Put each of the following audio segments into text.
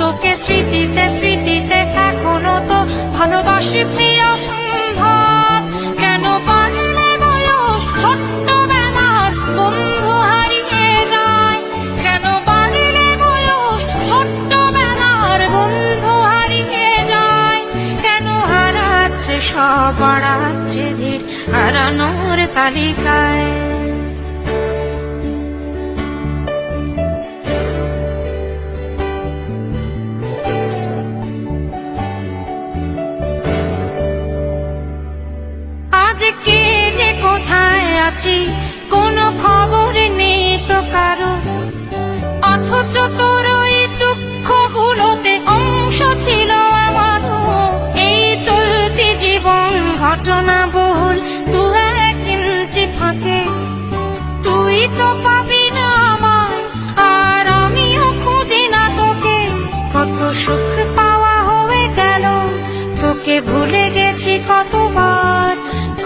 তোকে স্মৃতিতে স্মৃতিতে এখনও তো ভালোবাসছি অসম্ভব কেন পারলে বয়স ছোট্টবেলার বন্ধু হারিয়ে যায়? কেন পারলে বয়স ছোট্টবেলার বন্ধু হারিয়ে যায়? কেন হারাচ্ছে সব বাড়াচ্ছে ভিড় হারানোর তালিকায়? কে যে কোথায় আছি? কোনো খবর নেই তো কারও। অথচ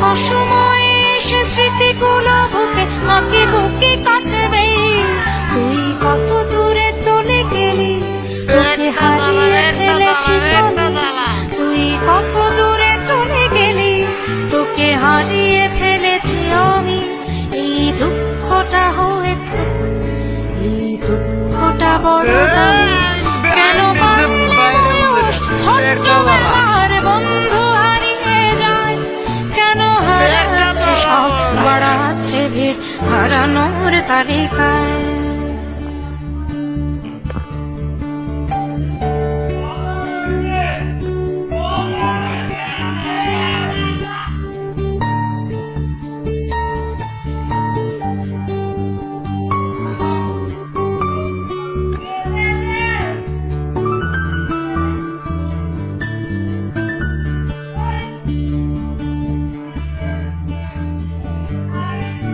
অসময়ে এসে স্মৃতিগুলো বুকে আঁকে বুকে কাটবে তুই কত দূরে চলে গেলি তোকে হারিয়ে ফেলেছি। তুই কত দূরে চলে গেলি তোকে হারিয়ে ফেলেছি আমি এই দুঃখটা হয়ে এই দুঃখটা বড়। কেন বয়স বন্ধু হারানোর তালিকায়।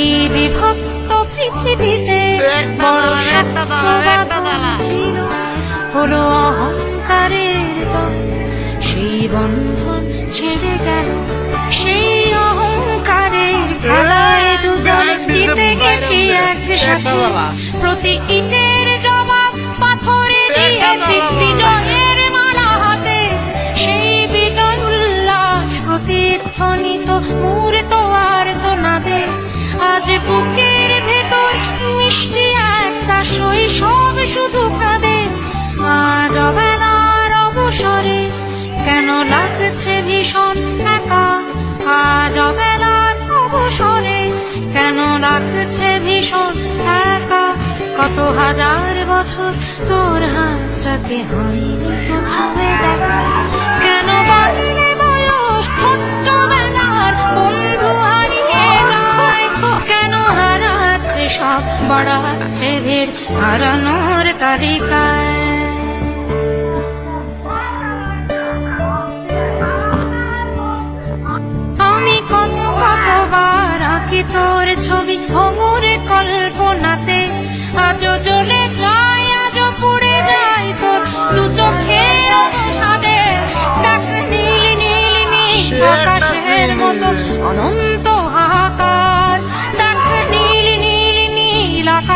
এই বিভক্ত পৃথিবীতে হলো অহংকারের জল। সেই বন্ধন ছেড়ে গেল। সেই অহংকারের খেলায় দুজন জিতে গেছি একসাথে। প্রতি ইটের জবাব পাথরে দিয়েছি বিজয়ের মালা হাতে। সেই বিজয় উল্লাস প্রতিধ্বনিত আজ বুকের ভেতর মিষ্টি একটা শৈশব শুধু কাঁদে। আজ অবেলার অবসরে কেন লাগছে ভীষণ একা? আজ অবেলার অবসরে কেন লাগছে ভীষণ একা? কত হাজার বছর তোর হাতটাকে হয়নি তো ছুঁয়ে দেখা। কেন বাড়লে বয়স ছোট্টবেলার বন্ধু বাড়াচ্ছে ভিড় হারানোর তালিকায়। আমি কত কতবার আঁকি তোর ছবি ভোমরে কল্পনাতে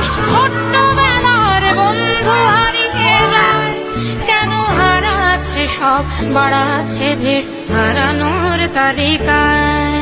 বয়স ছোট্ট বেলার বন্ধু হারিয়ে যায়। কেন হারাচ্ছে সব? বাড়াচ্ছে ধীর হারানোর তালিকায়।